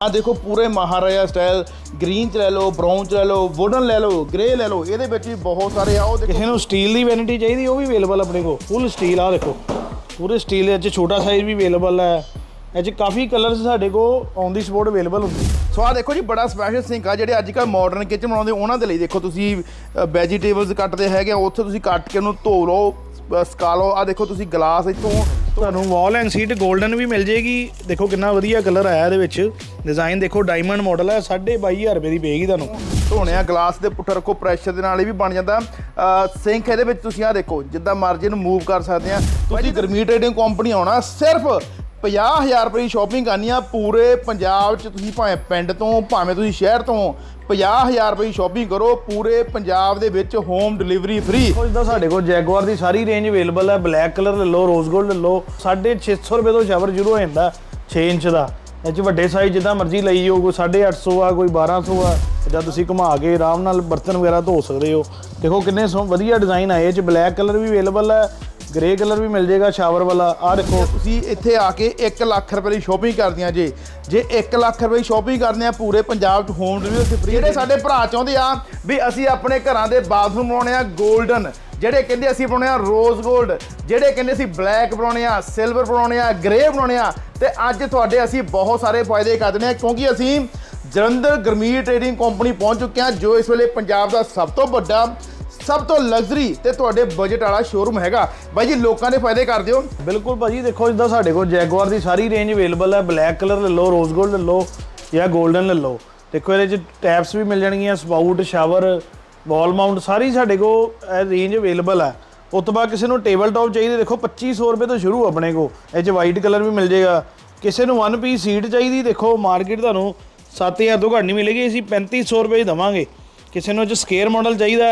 ਆ ਦੇਖੋ ਪੂਰੇ ਮਹਾਰਾਜਾ ਸਟਾਈਲ ਗ੍ਰੀਨ ਚ ਲੈ ਲਓ ਬ੍ਰਾਊਨ ਚ ਲੈ ਲਓ ਵੁਡਨ ਲੈ ਲਓ ਗ੍ਰੇ ਲੈ ਲਓ ਇਹਦੇ ਵਿੱਚ ਵੀ ਬਹੁਤ ਸਾਰੇ ਆ ਉਹ ਦੇਖੋ। ਕਿਸੇ ਨੂੰ ਸਟੀਲ ਦੀ ਵੈਨਿਟੀ ਚਾਹੀਦੀ ਉਹ ਵੀ ਅਵੇਲੇਬਲ ਆਪਣੇ ਕੋਲ ਫੁੱਲ ਸਟੀਲ ਆ ਦੇਖੋ। ਪੂਰੇ ਸਟੀਲ ਦੇ ਵਿੱਚ ਛੋਟਾ ਸਾਈਜ਼ ਵੀ ਅਵੇਲੇਬਲ ਹੈ ਇਹ 'ਚ ਕਾਫੀ ਕਲਰਸ ਸਾਡੇ ਕੋਲ ਔਨ ਦੀ ਸਪੋਰਟ ਅਵੇਲੇਬਲ ਹੁੰਦੇ। ਸੋ ਆ ਦੇਖੋ ਜੀ ਬੜਾ ਸਪੈਸ਼ਲ ਸਿੰਕ ਆ ਜਿਹੜੇ ਅੱਜ ਕੱਲ ਮਾਡਰਨ ਕਿਚਨ ਬਣਾਉਂਦੇ ਉਹਨਾਂ ਦੇ ਲਈ ਦੇਖੋ ਤੁਸੀਂ ਵੈਜੀਟੇਬਲਸ ਕੱਟਦੇ ਹੈਗੇ ਉੱਥੇ ਤੁਸੀਂ ਕੱਟ ਕੇ ਉਹਨੂੰ ਧੋ ਲਓ ਸੁਕਾ ਲਓ। ਆ ਦੇਖੋ ਤੁਸੀਂ ਗਲਾਸ ਇੱਥੋਂ ਤੁਹਾਨੂੰ ਵਾਲ ਐਂਡ ਸੀਟ 골ਡਨ ਵੀ ਮਿਲ ਜੇਗੀ ਦੇਖੋ ਕਿੰਨਾ ਵਧੀਆ ਕਲਰ ਆਇਆ ਇਹਦੇ ਵਿੱਚ। ਡਿਜ਼ਾਈਨ ਦੇਖੋ ਡਾਇਮੰਡ ਮਾਡਲ ਹੈ 22500 ਰੁਪਏ ਦੀ ਪਏਗੀ ਤੁਹਾਨੂੰ। ਧੋਣੇ ਆ ਗਲਾਸ ਦੇ ਪੁੱਠਾ ਰੱਖੋ ਪ੍ਰੈਸ਼ਰ ਦੇ ਨਾਲ ਇਹ ਵੀ ਬਣ ਜਾਂਦਾ। ਸਿੰਕ ਇਹਦੇ ਵਿੱਚ ਤੁਸੀਂ ਆ ਦੇਖੋ ਜਿੱਦਾਂ ਮਰਜ਼ੀ ਇਹਨੂੰ ਮੂਵ ਕਰ ਸਕਦੇ ਆ। ਤੁਸੀਂ ਗਰਮੀ ਟ੍ਰੇਡਿੰਗ ਕੰਪਨੀ ਆਉਣਾ ਸਿਰਫ 50000 ਰੁਪਏ ਦੀ ਸ਼ਾਪਿੰਗ ਕਰਨੀ ਆ। ਪੂਰੇ ਪੰਜਾਬ 'ਚ ਤੁਸੀਂ ਭਾਵੇਂ ਪਿੰਡ ਤੋਂ, ਭਾਵੇਂ ਤੁਸੀਂ ਸ਼ਹਿਰ ਤੋਂ 50000 ਰੁਪਏ ਦੀ ਸ਼ਾਪਿੰਗ ਕਰੋ। ਪੂਰੇ ਪੰਜਾਬ ਦੇ ਵਿੱਚ ਹੋਮ ਡਿਲੀਵਰੀ ਫ੍ਰੀ ਉਹ ਜਿੱਦਾਂ ਸਾਡੇ ਕੋਲ ਜੈਗੁਆਰ ਦੀ ਸਾਰੀ ਰੇਂਜ ਅਵੇਲੇਬਲ ਹੈ ਬਲੈਕ ਕਲਰ ਲੈ ਲਓ ਰੋਜ਼ 골ਡ ਲੈ ਲਓ। 650 ਰੁਪਏ ਤੋਂ ਸ਼ਾਵਰ ਸ਼ੁਰੂ ਹੋ ਜਾਂਦਾ 6 ਇੰਚ ਦਾ। ਇਹ 'ਚ ਵੱਡੇ ਸਾਈਜ਼ ਜਿੱਦਾਂ ਮਰਜ਼ੀ ਲਈ ਜਾਓ। ਕੋਈ 850 ਆ, ਕੋਈ 1200 ਆ। ਜਿੱਦਾਂ ਤੁਸੀਂ ਘੁਮਾ ਕੇ ਆਰਾਮ ਨਾਲ ਬਰਤਨ ਵਗੈਰਾ ਧੋ ਸਕਦੇ ਹੋ। ਦੇਖੋ ਕਿੰਨੇ ਸੋਹ ਵਧੀਆ ਡਿਜ਼ਾਈਨ ਆਏ ਇਹ 'ਚ ਬਲੈਕ ਕਲਰ ਵੀ ਅਵੇਲੇਬਲ ਹੈ ਗ੍ਰੇ ਕਲਰ ਵੀ ਮਿਲ ਜਾਏਗਾ ਸ਼ਾਵਰ ਵਾਲਾ। ਆ ਦੇਖੋ, ਤੁਸੀਂ ਇੱਥੇ ਆ ਕੇ 1 ਲੱਖ ਰੁਪਏ ਦੀ ਸ਼ਾਪਿੰਗ ਕਰਦੀਆਂ ਜੇ। ਜੇ 1 ਲੱਖ ਰੁਪਏ ਦੀ ਸ਼ੋਪਿੰਗ ਕਰਦੇ ਆ ਪੂਰੇ ਪੰਜਾਬ 'ਚ ਹੋਮ ਡਿਲੀਵਰੀ ਫ੍ਰੀ ਜਿਹੜੇ ਸਾਡੇ ਭਰਾ ਚਾਹੁੰਦੇ ਆ ਵੀ ਅਸੀਂ ਆਪਣੇ ਘਰਾਂ ਦੇ ਬਾਥਰੂਮ ਬਣਾਉਣੇ ਆ 골ਡਨ ਜਿਹੜੇ ਕਹਿੰਦੇ ਅਸੀਂ ਬਣਾਉਣੇ ਆ ਰੋਜ਼ 골ਡ ਜਿਹੜੇ ਕਹਿੰਦੇ ਅਸੀਂ ਬਲੈਕ ਬਣਾਉਣੇ ਆ ਸਿਲਵਰ ਬਣਾਉਣੇ ਆ ਗ੍ਰੇ ਬਣਾਉਣੇ ਆ, ਤੇ ਅੱਜ ਤੁਹਾਡੇ ਅਸੀਂ ਬਹੁਤ ਸਾਰੇ ਫਾਇਦੇ ਕਰਦੇ ਦਿੰਦੇ ਕਿਉਂਕਿ ਅਸੀਂ ਜਲੰਧਰ ਗਰਮੀਰ ਟ੍ਰੇਡਿੰਗ ਕੰਪਨੀ ਪਹੁੰਚ ਚੁੱਕੇ ਹਾਂ ਜੋ ਇਸ ਵੇਲੇ ਪੰਜਾਬ ਦਾ ਸਭ ਤੋਂ ਵੱਡਾ ਸਭ ਤੋਂ ਲਗਜ਼ਰੀ ਤੇ ਤੁਹਾਡੇ ਬਜਟ ਵਾਲਾ ਸ਼ੋਰੂਮ ਹੈਗਾ। ਬਾਈ ਜੀ, ਲੋਕਾਂ ਦੇ ਫਾਇਦੇ ਕਰ ਦਿਓ। ਬਿਲਕੁਲ ਭਾਜੀ, ਦੇਖੋ ਜਿੱਦਾਂ ਸਾਡੇ ਕੋਲ ਜੈਗੁਆਰ ਦੀ ਸਾਰੀ ਰੇਂਜ ਅਵੇਲੇਬਲ ਹੈ। ਬਲੈਕ ਕਲਰ ਲੈ ਲਓ ਰੋਜ਼ 골ਡ ਲੈ ਲਓ ਜਾਂ 골ਡਨ ਲੈ ਲਓ। ਦੇਖੋ ਇਹਦੇ ਚ ਟੈਪਸ ਵੀ ਮਿਲ ਜਾਣਗੀਆਂ ਸਪਾਊਟ ਸ਼ਾਵਰ ਵਾਲ ਮਾਊਂਟ ਸਾਰੀ ਸਾਡੇ ਕੋਲ ਰੇਂਜ ਅਵੇਲੇਬਲ ਹੈ। ਉਸ ਤੋਂ ਬਾਅਦ ਕਿਸੇ ਨੂੰ ਟੇਬਲ ਟਾਪ ਚਾਹੀਦੇ, ਦੇਖੋ 2500 ਰੁਪਏ ਤੋਂ ਸ਼ੁਰੂ ਆਪਣੇ ਕੋ ਇਹ ਚ ਵਾਈਟ ਕਲਰ ਵੀ ਮਿਲ ਜਾਏਗਾ। ਕਿਸੇ ਨੂੰ ਵਨ ਪੀਸ ਸੀਟ ਚਾਹੀਦੀ, ਦੇਖੋ ਮਾਰਕੀਟ ਤੁਹਾਨੂੰ 7000 ਤੋਂ ਘੱਟ ਨਹੀਂ ਮਿਲੇਗੀ। ਅਸੀਂ 3500 ਰੁਪਏ ਹੀ ਦਵਾਂਗੇ। ਕਿਸੇ ਨੂੰ ਇਹ 'ਚ ਸਕੇਅਰ ਮਾਡਲ ਚਾਹੀਦਾ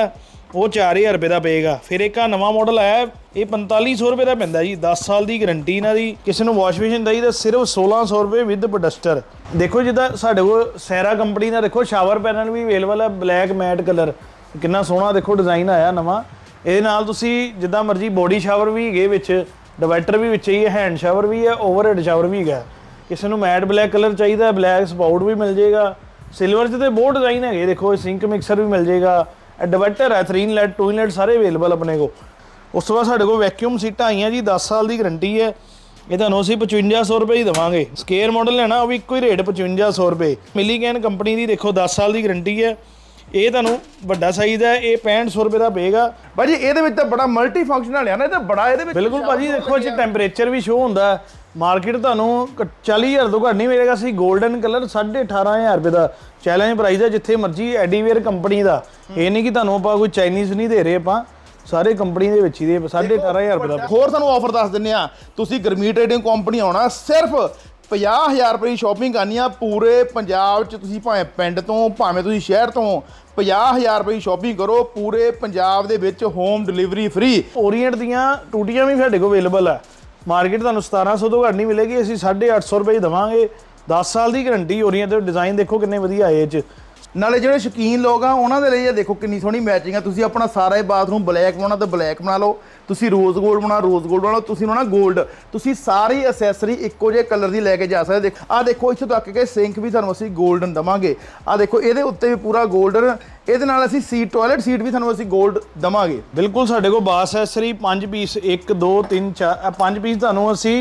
ਉਹ 4000 ਰੁਪਏ ਦਾ ਪਏਗਾ। ਫਿਰ ਇੱਕ ਆ ਨਵਾਂ ਮਾਡਲ ਆਇਆ ਹੈ, ਇਹ 4500 ਰੁਪਏ ਦਾ ਪੈਂਦਾ ਜੀ। 10 ਸਾਲ ਦੀ ਗਾਰੰਟੀ ਇਹਨਾਂ ਦੀ। ਕਿਸੇ ਨੂੰ ਵਾਸ਼ ਬੇਸਿਨ ਚਾਹੀਦਾ ਸਿਰਫ 1600 ਰੁਪਏ ਵਿਦ ਡਸਟਰ ਦੇਖੋ ਜਿੱਦਾਂ ਸਾਡੇ ਕੋਲ ਸੈਰਾ ਕੰਪਨੀ ਦਾ ਦੇਖੋ ਸ਼ਾਵਰ ਪੈਨਲ ਵੀ ਅਵੇਲੇਬਲ ਹੈ ਬਲੈਕ ਮੈਟ ਕਲਰ ਕਿੰਨਾ ਸੋਹਣਾ ਦੇਖੋ ਡਿਜ਼ਾਈਨ ਆਇਆ ਨਵਾਂ। ਇਹਦੇ ਨਾਲ ਤੁਸੀਂ ਜਿੱਦਾਂ ਮਰਜ਼ੀ ਬੋਡੀ ਸ਼ਾਵਰ ਵੀ ਹੈਗੇ ਵਿੱਚ ਡਿਵਾਈਡਰ ਵੀ ਵਿੱਚ ਹੀ ਹੈ ਹੈਂਡ ਸ਼ਾਵਰ ਵੀ ਹੈ ਓਵਰਹੈਡ ਸ਼ਾਵਰ ਵੀ ਹੈਗਾ। ਕਿਸੇ ਨੂੰ ਮੈਟ ਬਲੈਕ ਕਲਰ ਚਾਹੀਦਾ ਬਲੈਕ ਸਪਾਊਟ ਵੀ ਮਿਲ ਜਾਏਗਾ। ਸਿਲਵਰ 'ਚ ਤੇ ਬਹੁਤ ਡਿਜ਼ਾਈਨ ਹੈਗੇ ਦੇਖੋ ਸਿੰਕ ਮਿਕਸਰ ਵੀ ਮਿਲ ਜਾਏਗਾ। ਡਿਵਾਈਡਰ ਹੈ 3 ਇਨਲੈਟ 2 ਇਨਲੈਟ ਸਾਰੇ ਅਵੇਲੇਬਲ ਆਪਣੇ ਕੋ ਉਸ ਤੋਂ ਬਾਅਦ ਸਾਡੇ ਕੋਲ ਵੈਕਿਊਮ ਸੀਟਾਂ ਆਈਆਂ ਜੀ 10 ਸਾਲ ਦੀ ਗਾਰੰਟੀ ਹੈ। ਇਹ ਤੁਹਾਨੂੰ ਅਸੀਂ 5500 ਰੁਪਏ ਹੀ ਦੇਵਾਂਗੇ। ਸਕੇਅਰ ਮਾਡਲ ਲੈਣਾ ਉਹ ਵੀ ਇੱਕੋ ਹੀ ਰੇਟ 5500 ਰੁਪਏ। ਮਿਲੀਗੈਨ ਕੰਪਨੀ ਦੀ ਦੇਖੋ 10 ਸਾਲ ਦੀ ਗਾਰੰਟੀ ਹੈ। ਇਹ ਤੁਹਾਨੂੰ ਵੱਡਾ ਸਾਈਜ਼ ਹੈ ਇਹ 6500 ਰੁਪਏ ਦਾ ਪਏਗਾ। ਬਾਈ ਜੀ ਇਹਦੇ ਵਿੱਚ ਤਾਂ ਬੜਾ ਮਲਟੀ ਫੰਕਸ਼ਨਲ ਆ ਨਾ ਇਹ ਤਾਂ ਬੜਾ ਇਹਦੇ ਵਿੱਚ ਬਿਲਕੁਲ ਭਾਜੀ ਦੇਖੋ ਇਹ ਟੈਂਪਰੇਚਰ ਵੀ ਸ਼ੋ ਹੁੰਦਾ। ਮਾਰਕੀਟ ਤੁਹਾਨੂੰ ਕ- 40000 ਤੋਂ ਘੱਟ ਨਹੀਂ ਮਿਲੇਗਾ ਸੀ 골ਡਨ ਕਲਰ 18500 ਰੁਪਏ ਦਾ ਚੈਲੰਜ ਪ੍ਰਾਈਸ ਹੈ ਜਿੱਥੇ ਮਰਜ਼ੀ ਐਡੀਵੇਅਰ ਕੰਪਨੀ ਦਾ। ਇਹ ਨਹੀਂ ਕਿ ਤੁਹਾਨੂੰ ਆਪਾਂ ਕੋਈ ਚਾਈਨੀਜ਼ ਨਹੀਂ ਦੇ ਰਹੇ ਆਪਾਂ ਸਾਰੇ ਕੰਪਨੀ ਦੇ ਵਿੱਚ ਹੀ ਦੇ 18500 ਰੁਪਏ ਦਾ। ਹੋਰ ਤੁਹਾਨੂੰ ਆਫਰ ਦੱਸ ਦਿੰਨੇ ਆ ਤੁਸੀਂ ਗਰਮੀ ਟ੍ਰੇਡਿੰਗ ਕੰਪਨੀ ਆਉਣਾ ਸਿਰਫ 50000 ਰੁਪਏ ਦੀ ਸ਼ਾਪਿੰਗ ਕਰਨੀ ਆ ਪੂਰੇ ਪੰਜਾਬ 'ਚ ਤੁਸੀਂ ਭਾਵੇਂ ਪਿੰਡ ਤੋਂ ਭਾਵੇਂ ਤੁਸੀਂ ਸ਼ਹਿਰ ਤੋਂ 50000 ਰੁਪਏ ਦੀ ਸ਼ਾਪਿੰਗ ਕਰੋ ਪੂਰੇ ਪੰਜਾਬ ਦੇ ਵਿੱਚ ਹੋਮ ਡਿਲੀਵਰੀ ਫ੍ਰੀ ਓਰੀਐਂਟ ਦੀਆਂ ਟੂਟੀਆਂ ਵੀ ਸਾਡੇ ਕੋਲ ਅਵੇਲੇਬਲ ਹੈ ਮਾਰਕੀਟ ਤੁਹਾਨੂੰ 1700 ਤੋਂ ਘੱਟ ਨਹੀਂ ਮਿਲੇਗੀ, ਅਸੀਂ 850 ਰੁਪਏ ਹੀ ਦੇਵਾਂਗੇ। 10 ਸਾਲ ਦੀ ਗਾਰੰਟੀ ਹੈ ਦੇ ਡਿਜ਼ਾਈਨ ਦੇਖੋ ਕਿੰਨੇ ਵਧੀਆ ਆਏ ਇਹ 'ਚ। ਨਾਲੇ ਜਿਹੜੇ ਸ਼ੌਕੀਨ ਲੋਕ ਆ, ਉਹਨਾਂ ਦੇ ਲਈ ਇਹ ਦੇਖੋ ਕਿੰਨੀ ਸੋਹਣੀ ਮੈਚਿੰਗ ਆ। ਤੁਸੀਂ ਆਪਣਾ ਸਾਰਾ ਹੀ ਬਾਥਰੂਮ ਬਲੈਕ ਬਣਾਉਣਾ ਤਾਂ ਬਲੈਕ ਬਣਾ ਲਓ। ਤੁਸੀਂ ਰੋਜ਼ ਗੋਲਡ ਬਣਾ ਰੋਜ਼ ਗੋਲਡ ਬਣਾ ਲਓ। ਤੁਸੀਂ ਬਣਾਉਣਾ ਗੋਲਡ ਤੁਸੀਂ ਸਾਰੀ ਅਸੈਸਰੀ ਇੱਕੋ ਜਿਹੇ ਕਲਰ ਦੀ ਲੈ ਕੇ ਜਾ ਸਕਦੇ ਆ ਦੇਖੋ ਇੱਥੋਂ ਤੱਕ ਕਿ ਸਿੰਕ ਵੀ ਤੁਹਾਨੂੰ ਅਸੀਂ ਗੋਲਡਨ ਦਵਾਂਗੇ। ਆ ਦੇਖੋ, ਇਹਦੇ ਉੱਤੇ ਵੀ ਪੂਰਾ ਗੋਲਡਨ ਇਹਦੇ ਨਾਲ ਅਸੀਂ ਸੀਟ ਟਾਇਲਟ ਸੀਟ ਵੀ ਤੁਹਾਨੂੰ ਅਸੀਂ ਗੋਲਡ ਦਵਾਂਗੇ। ਬਿਲਕੁਲ ਸਾਡੇ ਕੋਲ ਬਾਸ ਐਕਸੈਸਰੀ 5 ਪੀਸ 1 2 3 4 5 ਪੀਸ ਤੁਹਾਨੂੰ ਅਸੀਂ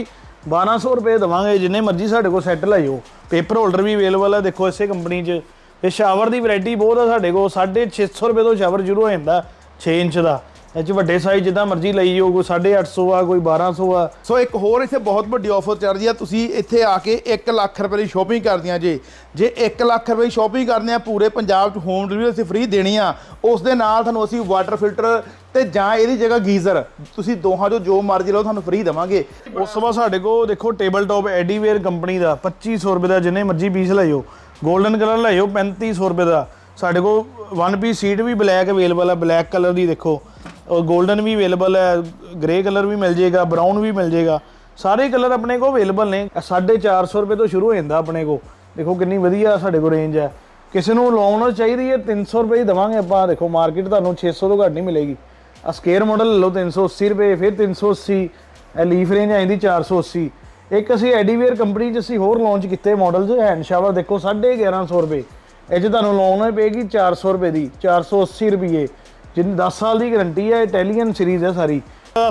1200 ਰੁਪਏ ਦਵਾਂਗੇ। ਜਿੰਨੇ ਮਰਜ਼ੀ ਸਾਡੇ ਕੋਲ ਸੈੱਟ ਲਾਇਓ ਪੇਪਰ ਹੋਲਡਰ ਵੀ ਅਵੇਲੇਬਲ ਹੈ ਦੇਖੋ ਇਸੇ ਕੰਪਨੀ 'ਚ ਤੇ ਸ਼ਾਵਰ ਦੀ ਵੈਰਾਈਟੀ ਬਹੁਤ ਆ ਸਾਡੇ ਕੋਲ 650 ਰੁਪਏ ਤੋਂ ਸ਼ਾਵਰ ਸ਼ੁਰੂ ਹੋ ਜਾਂਦਾ 6 ਇੰਚ ਦਾ। ਇਹ 'ਚ ਵੱਡੇ ਸਾਈਜ਼ ਜਿੱਦਾਂ ਮਰਜ਼ੀ ਲਈ ਜਾਓ ਕੋਈ 850 ਆ ਕੋਈ 1200 ਆ। ਸੋ ਇੱਕ ਹੋਰ ਇੱਥੇ ਬਹੁਤ ਵੱਡੀ ਆਫਰ ਚੱਲ ਰਹੀ ਆ ਤੁਸੀਂ ਇੱਥੇ ਆ ਕੇ 1 ਲੱਖ ਰੁਪਏ ਦੀ ਸ਼ਾਪਿੰਗ ਕਰਦੀਆਂ ਜੇ। ਜੇ 1 ਲੱਖ ਰੁਪਏ ਦੀ ਸ਼ਾਪਿੰਗ ਕਰਦੇ ਆ ਪੂਰੇ ਪੰਜਾਬ 'ਚ ਹੋਮ ਡਿਲੀਵਰੀ ਅਸੀਂ ਫ੍ਰੀ ਦੇਣੀ ਆ। ਉਸ ਦੇ ਨਾਲ ਤੁਹਾਨੂੰ ਅਸੀਂ ਵਾਟਰ ਫਿਲਟਰ ਤੇ ਜਾਂ ਇਹਦੀ ਜਗ੍ਹਾ ਗੀਜ਼ਰ ਤੁਸੀਂ ਦੋਹਾਂ ਚੋਂ ਜੋ ਮਰਜ਼ੀ ਲਓ ਤੁਹਾਨੂੰ ਫ੍ਰੀ ਦੇਵਾਂਗੇ। ਉਸ ਤੋਂ ਬਾਅਦ ਸਾਡੇ ਕੋਲ ਦੇਖੋ ਟੇਬਲ ਟਾਪ ਐਡੀਵੇਅਰ ਕੰਪਨੀ ਦਾ 2500 ਰੁਪਏ ਦਾ ਜਿੰਨੇ ਮਰਜ਼ੀ ਪੀਸ ਲਾਇਓ 골ਡਨ ਕਲਰ ਲਾਇਓ 3500 ਰੁਪਏ ਦਾ। ਸਾਡੇ ਕੋਲ ਵਨ ਪੀਸ ਸੀਟ ਵੀ ਬਲੈਕ ਅਵੇਲੇਬਲ ਹੈ ਬਲੈਕ ਕਲਰ ਦੀ ਦੇਖੋ। ਔਰ 골ਡਨ ਵੀ ਅਵੇਲੇਬਲ ਹੈ ਗ੍ਰੇ ਕਲਰ ਵੀ ਮਿਲ ਜਾਏਗਾ ਬਰਾਊਨ ਵੀ ਮਿਲ ਜਾਏਗਾ। ਸਾਰੇ ਕਲਰ ਆਪਣੇ ਕੋਲ ਅਵੇਲੇਬਲ ਨੇ। 450 ਰੁਪਏ ਤੋਂ ਸ਼ੁਰੂ ਹੋ ਜਾਂਦਾ ਆਪਣੇ ਕੋਲ। ਦੇਖੋ ਕਿੰਨੀ ਵਧੀਆ ਸਾਡੇ ਕੋਲ ਰੇਂਜ ਹੈ ਕਿਸੇ ਨੂੰ ਲੋਨ ਚਾਹੀਦੀ ਹੈ 300 ਰੁਪਏ ਹੀ ਦਵਾਂਗੇ ਆਪਾਂ। ਦੇਖੋ ਮਾਰਕੀਟ ਤੁਹਾਨੂੰ 600 ਤੋਂ ਘੱਟ ਨਹੀਂ ਮਿਲੇਗੀ। ਆ ਸਕੇਅਰ ਮਾਡਲ ਲੈ ਲਓ 380 ਰੁਪਏ, ਫਿਰ 380 ਇਹ ਲੀਫ ਰੇਂਜ ਆ ਜਾਂਦੀ 480 ਇੱਕ ਅਸੀਂ ਐਡੀਵੇਅਰ ਕੰਪਨੀ 'ਚ ਅਸੀਂ ਹੋਰ ਲਾਂਚ ਕੀਤੇ ਮਾਡਲਸ ਹੈਂਡ ਸ਼ਾਵਰ ਦੇਖੋ 1150 ਰੁਪਏ। ਇਹ 'ਚ ਤੁਹਾਨੂੰ ਲਾਉਣ ਪਏਗੀ 400 ਰੁਪਏ ਦੀ 480 ਰੁਪਏ ਜਿੰਨ 10 ਸਾਲ ਦੀ ਗਾਰੰਟੀ ਹੈ ਇਟਾਲੀਅਨ ਸੀਰੀਜ਼ ਹੈ ਸਾਰੀ।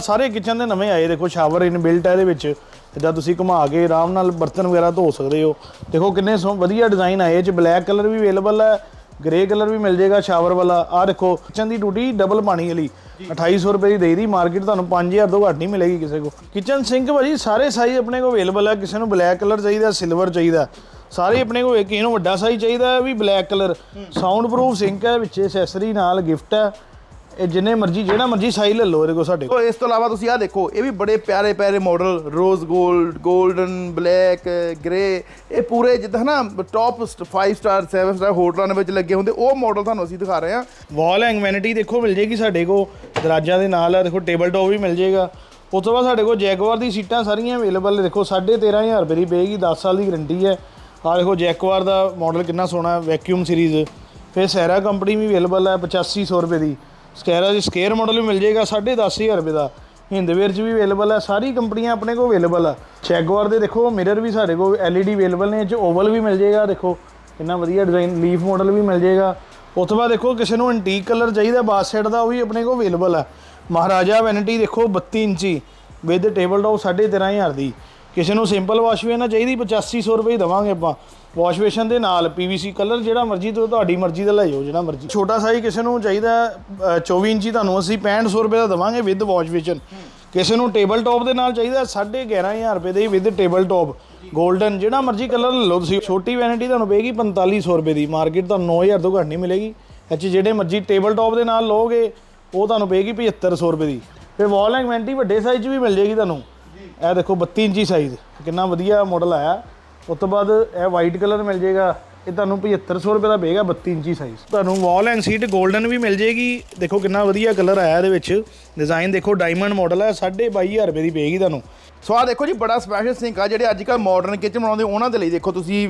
ਸਾਰੇ ਕਿਚਨ ਦੇ ਨਵੇਂ ਆਏ, ਦੇਖੋ ਸ਼ਾਵਰ ਇਨ ਬਿਲਟ ਹੈ ਇਹਦੇ ਵਿੱਚ। ਜਿੱਦਾਂ ਤੁਸੀਂ ਘੁਮਾ ਕੇ ਆਰਾਮ ਨਾਲ ਬਰਤਨ ਵਗੈਰਾ ਧੋ ਸਕਦੇ ਹੋ। ਦੇਖੋ, ਕਿੰਨੇ ਸੋ ਵਧੀਆ ਡਿਜ਼ਾਈਨ ਆਏ ਇਹ 'ਚ ਬਲੈਕ ਕਲਰ ਵੀ ਅਵੇਲੇਬਲ ਹੈ ਗ੍ਰੇ ਕਲਰ ਵੀ ਮਿਲ ਜਾਏਗਾ ਸ਼ਾਵਰ ਵਾਲਾ। ਆਹ ਦੇਖੋ ਕਿਚਨ ਦੀ ਟੂਟੀ ਡਬਲ ਪਾਣੀ ਵਾਲੀ। 2800 ਰੁਪਏ ਦੀ ਦੇਈ ਦੀ ਮਾਰਕੀਟ ਤੁਹਾਨੂੰ 5000 ਤੋਂ ਘੱਟ ਨਹੀਂ ਮਿਲੇਗੀ ਕਿਸੇ ਕੋ ਕਿਚਨ ਸਿੰਕ ਭਾਜੀ ਸਾਰੇ ਸਾਈਜ਼ ਆਪਣੇ ਕੋਲ ਅਵੇਲੇਬਲ ਹੈ ਕਿਸੇ ਨੂੰ ਬਲੈਕ ਕਲਰ ਚਾਹੀਦਾ ਸਿਲਵਰ ਚਾਹੀਦਾ। ਸਾਰੇ ਆਪਣੇ ਕੋਲ ਇੱਕ ਇਹਨੂੰ ਵੱਡਾ ਸਾਈਜ਼ ਚਾਹੀਦਾ ਵੀ black colour sound proof sink ਹੈ ਵਿੱਚ ਐਕਸੈਸਰੀ ਨਾਲ ਗਿਫਟ ਹੈ। ਇਹ ਜਿੰਨੇ ਮਰਜ਼ੀ ਜਿਹੜਾ ਮਰਜ਼ੀ ਸਾਈਜ਼ ਲੈ ਲਓ ਇਹਦੇ ਕੋਲ ਸਾਡੇ ਕੋਲ। ਇਸ ਤੋਂ ਇਲਾਵਾ ਤੁਸੀਂ ਆਹ ਦੇਖੋ ਇਹ ਵੀ ਬੜੇ ਪਿਆਰੇ ਪਿਆਰੇ ਮਾਡਲ ਰੋਜ਼ 골ਡ 골ਡਨ ਬਲੈਕ ਗ੍ਰੇ ਇਹ ਪੂਰੇ ਜਿੱਦਾਂ ਨਾ ਟੌਪ 5 ਸਟਾਰ 7 ਸਟਾਰ ਹੋਟਲਾਂ ਦੇ ਵਿੱਚ ਲੱਗੇ ਹੁੰਦੇ ਉਹ ਮਾਡਲ ਤੁਹਾਨੂੰ ਅਸੀਂ ਦਿਖਾ ਰਹੇ ਹਾਂ। ਵਾਲ ਹੈਂਗ ਵੈਨਿਟੀ ਦੇਖੋ ਮਿਲ ਜੇਗੀ ਸਾਡੇ ਕੋਲ ਦਰਾਜਾਂ ਦੇ ਨਾਲ ਦੇਖੋ ਟੇਬਲ ਟੌਪ ਵੀ ਮਿਲ ਜੇਗਾ। ਉਸ ਤੋਂ ਬਾਅਦ ਸਾਡੇ ਕੋਲ ਜੈਗਵਾਰ ਦੀ ਸੀਟਾਂ ਸਾਰੀਆਂ ਅਵੇਲੇਬਲ ਨੇ ਦੇਖੋ 13500 ਰੁਪਏ ਦੀ ਪਏਗੀ 10 ਸਾਲ ਦੀ ਗਾਰੰਟੀ ਹੈ। ਆਹ ਦੇਖੋ ਜੈਗਵਾਰ ਦਾ ਮਾਡਲ ਕਿੰਨਾ ਸੋਹਣਾ ਵੈਕਿਊਮ ਸੀਰੀਜ਼ ਫਿਰ ਸੈਰਾ ਕੰਪਨੀ ਵੀ ਅਵੇਲੇਬਲ ਹੈ 8500 ਰੁਪਏ ਦੀ। ਸਕੈਰਾ ਦੀ ਸਕੇਅਰ ਮਾਡਲ ਵੀ ਮਿਲ ਜੇਗਾ 10500 ਰੁਪਏ ਦਾ। ਹਿੰਦਵੇਅਰ ਚ ਵੀ ਅਵੇਲੇਬਲ ਹੈ ਸਾਰੀ ਕੰਪਨੀਆਂ ਆਪਣੇ ਕੋਲ ਅਵੇਲੇਬਲ ਆ। ਜੈਗਵਾਰ ਦੇ ਦੇਖੋ ਮਿਰਰ ਵੀ ਸਾਡੇ ਕੋਲ LED ਅਵੇਲੇਬਲ ਨੇ, ਇਹ ਚ ਓਵਲ ਵੀ ਮਿਲ ਜੇਗਾ ਦੇਖੋ। ਕਿੰਨਾ ਵਧੀਆ ਡਿਜ਼ਾਈਨ ਲੀਫ ਮਾਡਲ ਵੀ ਮਿਲ ਜੇਗਾ ਉਸ ਤੋਂ ਬਾਅਦ ਦੇਖੋ, ਕਿਸੇ ਨੂੰ ਐਂਟੀਕ ਕਲਰ ਚਾਹੀਦਾ ਬਾਸ ਦਾ, ਉਹ ਵੀ ਆਪਣੇ ਕੋਲ ਅਵੇਲੇਬਲ ਹੈ ਮਹਾਰਾਜਾ ਵੈਨਿਟੀ ਦੇਖੋ 32 ਇੰਚੀ ਵਿਦ ਟੇਬਲ ਟੌਪ 13500 ਦੀ। ਕਿਸੇ ਨੂੰ ਸਿੰਪਲ ਵਾਸ਼ ਵੇਸ਼ਨ ਚਾਹੀਦੀ 8500 ਰੁਪਏ ਹੀ ਦਵਾਂਗੇ ਆਪਾਂ। ਵਾਸ਼ ਵੇਸ਼ਨ ਦੇ ਨਾਲ PVC ਕਲਰ ਜਿਹੜਾ ਮਰਜ਼ੀ ਤੋਂ ਤੁਹਾਡੀ ਮਰਜ਼ੀ ਦਾ ਲੈ ਜਾਓ ਜਿਹੜਾ ਮਰਜ਼ੀ। ਛੋਟਾ ਸਾਈਜ਼ ਕਿਸੇ ਨੂੰ ਚਾਹੀਦਾ ਅ, 24 ਇੰਚੀ ਤੁਹਾਨੂੰ ਅਸੀਂ 6500 ਰੁਪਏ ਦਾ ਦਵਾਂਗੇ ਵਿਦ ਵਾਸ਼ ਵੇਸ਼ਨ ਕਿਸੇ ਨੂੰ ਟੇਬਲ ਟੌਪ ਦੇ ਨਾਲ ਚਾਹੀਦਾ 11500 ਰੁਪਏ ਦੇ ਵਿਦ ਟੇਬਲ ਟੌਪ 골ਡਨ ਜਿਹੜਾ ਮਰਜ਼ੀ ਕਲਰ ਲੈ ਲਓ ਤੁਸੀਂ। ਛੋਟੀ ਵੈਨਿਟੀ ਤੁਹਾਨੂੰ ਪਏਗੀ 4500 ਰੁਪਏ ਦੀ। ਮਾਰਕੀਟ ਤੁਹਾਨੂੰ 9000 ਤੋਂ ਘੱਟ ਨਹੀਂ ਮਿਲੇਗੀ। ਅੱਛਾ ਜਿਹੜੇ ਮਰਜ਼ੀ ਟੇਬਲ ਟੌਪ ਦੇ ਨਾਲ ਲਓਗੇ ਉਹ ਤੁਹਾਨੂੰ ਪਏਗੀ 7500 ਰੁਪਏ ਦੀ। ਫਿਰ ਵਾਲ ਹੈਂਗ ਵੈਨਿਟੀ ਵੱਡੇ ਸਾਈਜ਼ 'ਚ ਵੀ ਮਿਲ ਜੇਗੀ ਤੁਹਾਨੂੰ। ਇਹ ਦੇਖੋ 32 ਇੰਚੀ ਸਾਈਜ਼ ਕਿੰਨਾ ਵਧੀਆ ਮਾਡਲ ਆਇਆ। ਉਸ ਤੋਂ ਬਾਅਦ ਇਹ ਵਾਈਟ ਕਲਰ ਮਿਲ ਜੇਗਾ ਇਹ ਤੁਹਾਨੂੰ 7500 ਰੁਪਏ ਦਾ ਪਏਗਾ 32 ਇੰਚੀ ਸਾਈਜ਼ ਤੁਹਾਨੂੰ ਵਾਲ ਐਂਡ ਸੀਟ 골ਡਨ ਵੀ ਮਿਲ ਜੇਗੀ ਦੇਖੋ ਕਿੰਨਾ ਵਧੀਆ ਕਲਰ ਆਇਆ ਇਹਦੇ ਵਿੱਚ। ਡਿਜ਼ਾਈਨ ਦੇਖੋ ਡਾਇਮੰਡ ਮਾਡਲ ਹੈ 22500 ਰੁਪਏ ਦੀ ਪਏਗੀ ਤੁਹਾਨੂੰ। ਸੋ ਆਹ ਦੇਖੋ ਜੀ ਬੜਾ ਸਪੈਸ਼ਲ ਸਿੰਕ ਆ ਜਿਹੜੇ ਅੱਜ ਕੱਲ ਮਾਡਰਨ ਕਿਚਨ ਬਣਾਉਂਦੇ ਉਹਨਾਂ ਦੇ ਲਈ ਦੇਖੋ ਤੁਸੀਂ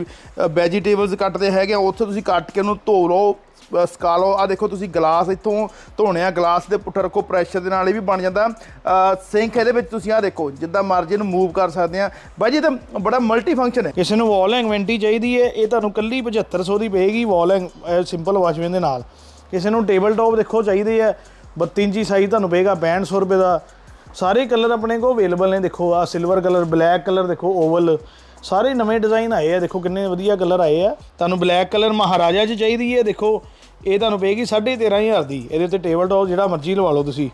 ਵੈਜੀਟੇਬਲਸ ਕੱਟਦੇ ਹੈਗੇ ਆ, ਉੱਥੇ ਤੁਸੀਂ ਕੱਟ ਕੇ ਉਹਨੂੰ ਧੋ ਲਓ। ਸਕਾਲੋ ਸਕਾ ਆ ਦੇਖੋ ਤੁਸੀਂ ਗਲਾਸ ਇੱਥੋਂ ਧੋਣੇ ਆ। ਗਲਾਸ ਦੇ ਪੁੱਠਾ ਰੱਖੋ, ਪ੍ਰੈਸ਼ਰ ਦੇ ਨਾਲ ਇਹ ਵੀ ਬਣ ਜਾਂਦਾ। ਸਿੰਕ ਇਹਦੇ ਵਿੱਚ ਤੁਸੀਂ ਆ ਦੇਖੋ, ਜਿੱਦਾਂ ਮਰਜ਼ੀ ਨੂੰ ਮੂਵ ਕਰ ਸਕਦੇ ਆ। ਬਾਈ ਜੀ, ਇਹ ਤਾਂ ਬੜਾ ਮਲਟੀ ਫੰਕਸ਼ਨ ਹੈ। ਕਿਸੇ ਨੂੰ ਵਾਲ ਹੈਂਗ ਵੈਂਟੀ ਚਾਹੀਦੀ ਹੈ ਇਹ ਤੁਹਾਨੂੰ ਕੱਲੀ 7500 ਦੀ ਪਏਗੀ ਵਾਲ ਹੈਂਗ ਸਿੰਪਲ ਵਾਸ਼ਵੇਨ ਦੇ ਨਾਲ। ਕਿਸੇ ਨੂੰ ਟੇਬਲ ਟੌਪ ਦੇਖੋ ਚਾਹੀਦੇ ਆ। 32 ਇੰਚੀ ਸਾਈਜ਼ ਤੁਹਾਨੂੰ ਪਏਗਾ 6500 ਰੁਪਏ ਦਾ। ਸਾਰੇ ਕਲਰ ਆਪਣੇ ਕੋਲ ਅਵੇਲੇਬਲ ਨੇ। ਦੇਖੋ ਆ ਸਿਲਵਰ ਕਲਰ ਬਲੈਕ ਕਲਰ ਦੇਖੋ ਓਵਲ ਸਾਰੇ ਨਵੇਂ ਡਿਜ਼ਾਈਨ ਆਏ ਆ, ਦੇਖੋ ਕਿੰਨੇ ਵਧੀਆ ਕਲਰ ਆਏ ਆ। ਤੁਹਾਨੂੰ ਬਲੈਕ ਕਲਰ ਮਹਾਰਾਜਾ 'ਚ ਚਾਹੀਦੀ ਹੈ ਦੇਖੋ, ਇਹ ਤੁਹਾਨੂੰ ਪਏਗੀ 13500 ਦੀ। ਇਹਦੇ ਉੱਤੇ ਟੇਬਲ ਟੌਪ ਜਿਹੜਾ ਮਰਜ਼ੀ ਲਵਾ ਲਓ ਤੁਸੀਂ।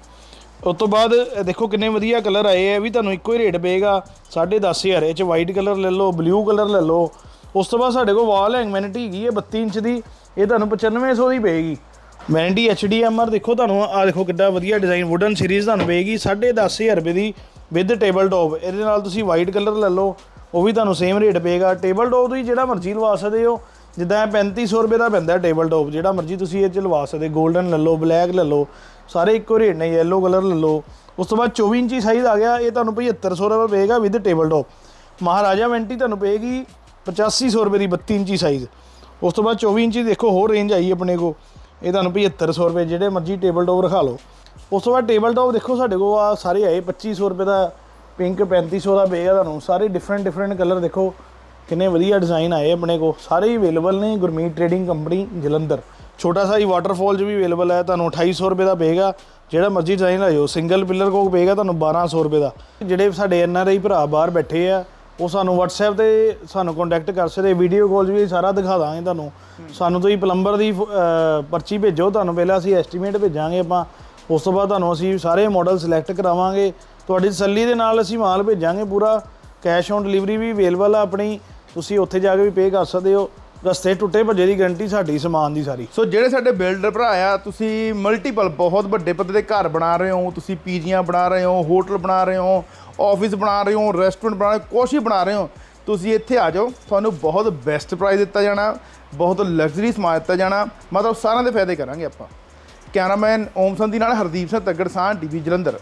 ਉਸ ਤੋਂ ਬਾਅਦ ਦੇਖੋ ਕਿੰਨੇ ਵਧੀਆ ਕਲਰ ਆਏ ਆ, ਇਹ ਵੀ ਤੁਹਾਨੂੰ ਇੱਕੋ ਹੀ ਰੇਟ ਪਏਗਾ 10500 ਇਹ ਚ ਵਾਈਟ ਕਲਰ ਲੈ ਲਓ ਬਲੂ ਕਲਰ ਲੈ ਲਓ। ਉਸ ਤੋਂ ਬਾਅਦ ਸਾਡੇ ਕੋਲ ਵਾਲ ਹੈਂਗ ਹੈਗੀ ਹੈ 32 ਇੰਚ ਦੀ, ਇਹ ਤੁਹਾਨੂੰ 9500 ਦੀ ਪਏਗੀ। ਵੈਨਿਟੀ HDMR ਦੇਖੋ ਤੁਹਾਨੂੰ ਆ ਦੇਖੋ ਕਿੱਡਾ ਵਧੀਆ ਡਿਜ਼ਾਈਨ ਵੁਡਨ ਸੀਰੀਜ਼ ਤੁਹਾਨੂੰ ਪਏਗੀ 10500 ਰੁਪਏ ਦੀ ਵਿਦ ਟੇਬਲ ਟੌਪ ਇਹਦੇ ਨਾਲ ਤੁਸੀਂ ਵਾਈਟ ਕਲਰ ਲੈ ਲਓ ਉਹ ਵੀ ਤੁਹਾਨੂੰ ਸੇਮ ਰੇਟ ਪਏਗਾ। ਟੇਬਲ ਟੌਪ ਤੁਸੀਂ ਜਿਹੜਾ ਮਰਜ਼ੀ ਲਵਾ ਸਕਦੇ ਹੋ। ਜਿੱਦਾਂ ਇਹ 3500 ਰੁਪਏ ਦਾ ਪੈਂਦਾ ਟੇਬਲ ਟੌਪ ਜਿਹੜਾ ਮਰਜ਼ੀ ਤੁਸੀਂ ਇਹ ਚ ਲਵਾ ਸਕਦੇ 골ਡਨ ਲੈ ਲਓ ਬਲੈਕ ਲੈ ਲਓ, ਸਾਰੇ ਇੱਕੋ ਰੇਟ ਨੇ ਯੈਲੋ ਕਲਰ ਲੈ ਲਓ। ਉਸ ਤੋਂ ਬਾਅਦ 24 ਇੰਚੀ ਸਾਈਜ਼ ਆ ਗਿਆ, ਇਹ ਤੁਹਾਨੂੰ 7500 ਰੁਪਏ ਪਏਗਾ with table top Maharaja vanity ਤੁਹਾਨੂੰ ਪਏਗੀ 8500 ਰੁਪਏ ਦੀ 32 ਇੰਚੀ ਸਾਈਜ਼ ਉਸ ਤੋਂ ਬਾਅਦ 24 ਇੰਚੀ ਦੇਖੋ, ਹੋਰ ਰੇਂਜ ਆਈ ਆਪਣੇ ਕੋ ਇਹ ਤੁਹਾਨੂੰ 7500 ਰੁਪਏ, ਜਿਹੜੇ ਮਰਜ਼ੀ ਟੇਬਲ ਟੌਪ ਰਖਾ ਲਓ। ਉਸ ਤੋਂ ਬਾਅਦ ਟੇਬਲ ਟੌਪ ਦੇਖੋ ਸਾਡੇ ਕੋਲ ਆ, ਸਾਰੇ ਆਏ 2500 ਰੁਪਏ ਦਾ ਪਿੰਕ 3500 ਦਾ ਪਏਗਾ ਤੁਹਾਨੂੰ ਸਾਰੇ ਡਿਫਰੈਂਟ ਡਿਫਰੈਂਟ ਕਲਰ ਦੇਖੋ ਕਿੰਨੇ ਵਧੀਆ ਡਿਜ਼ਾਈਨ ਆਏ ਆਪਣੇ ਕੋ ਸਾਰੇ ਹੀ ਅਵੇਲੇਬਲ ਨੇ ਗੁਰਮੀਤ ਟ੍ਰੇਡਿੰਗ ਕੰਪਨੀ ਜਲੰਧਰ। ਛੋਟਾ ਸਾਈ ਵਾਟਰਫਾਲ 'ਚ ਵੀ ਅਵੇਲੇਬਲ ਹੈ ਤੁਹਾਨੂੰ 2800 ਰੁਪਏ ਦਾ ਪਏਗਾ ਜਿਹੜਾ ਮਰਜ਼ੀ ਡਿਜ਼ਾਈਨ ਲੈ ਜਾਓ ਸਿੰਗਲ ਪਿਲਰ ਕੋ ਪਏਗਾ ਤੁਹਾਨੂੰ 1200 ਰੁਪਏ ਦਾ। ਜਿਹੜੇ ਸਾਡੇ ਐਨ ਆਰ ਆਈ ਭਰਾ ਬਾਹਰ ਬੈਠੇ ਆ ਉਹ ਸਾਨੂੰ WhatsApp ਤੇ ਸਾਨੂੰ ਕੰਟੈਕਟ ਕਰ ਸਕਦੇ ਵੀਡੀਓ ਕਾਲ ਵੀ ਸਾਰਾ ਦਿਖਾ ਦਾਂਗੇ ਤੁਹਾਨੂੰ। ਸਾਨੂੰ ਤੁਸੀਂ ਪਲੰਬਰ ਦੀ ਪਰਚੀ ਭੇਜੋ ਤੁਹਾਨੂੰ ਪਹਿਲਾਂ ਅਸੀਂ ਐਸਟੀਮੇਟ ਭੇਜਾਂਗੇ ਆਪਾਂ। ਉਸ ਤੋਂ ਬਾਅਦ ਤੁਹਾਨੂੰ ਅਸੀਂ ਸਾਰੇ ਮਾਡਲ ਸਿਲੈਕਟ ਕਰਾਵਾਂਗੇ। ਤੁਹਾਡੀ ਤਸੱਲੀ ਦੇ ਨਾਲ ਅਸੀਂ ਮਾਲ ਭੇਜਾਂਗੇ ਪੂਰਾ ਕੈਸ਼ ਔਨ ਡਿਲੀਵਰੀ ਵੀ ਅਵੇਲੇਬਲ ਆ ਆਪਣੀ, ਤੁਸੀਂ ਉੱਥੇ ਜਾ ਕੇ ਵੀ ਪੇ ਕਰ ਸਕਦੇ ਹੋ। ਰਸਤੇ ਟੁੱਟੇ ਭੱਜੇ ਦੀ ਗਾਰੰਟੀ ਸਾਡੀ, ਸਮਾਨ ਦੀ ਸਾਰੀ। ਸੋ ਜਿਹੜੇ ਸਾਡੇ ਬਿਲਡਰ ਭਰਾ ਆ, ਤੁਸੀਂ ਮਲਟੀਪਲ ਬਹੁਤ ਵੱਡੇ ਪੱਧਰ ਦੇ ਘਰ ਬਣਾ ਰਹੇ ਹੋ, ਤੁਸੀਂ ਪੀਜੀਆਂ ਬਣਾ ਰਹੇ ਹੋ ਹੋਟਲ ਬਣਾ ਰਹੇ ਹੋ ਆਫਿਸ ਬਣਾ ਰਹੇ ਹੋ ਰੈਸਟੋਰੈਂਟ ਬਣਾ ਰਹੇ ਹੋ, ਕੁਛ ਹੀ ਬਣਾ ਰਹੇ ਹੋ, ਤੁਸੀਂ ਇੱਥੇ ਆ ਜਾਓ, ਤੁਹਾਨੂੰ ਬਹੁਤ ਬੈਸਟ ਪ੍ਰਾਈਸ ਦਿੱਤਾ ਜਾਣਾ, ਬਹੁਤ ਲਗਜ਼ਰੀ ਸਮਾਨ ਦਿੱਤਾ ਜਾਣਾ, ਮਤਲਬ ਸਾਰਿਆਂ ਦੇ ਫਾਇਦੇ ਕਰਾਂਗੇ ਆਪਾਂ। ਕੈਮਰਾਮੈਨ ਓਮ ਸੰਧੀ ਨਾਲ ਹਰਦੀਪ ਸਿੰਘ ਤੱਗੜ ਸਾਹ ਟੀਵੀ ਜਲੰਧਰ।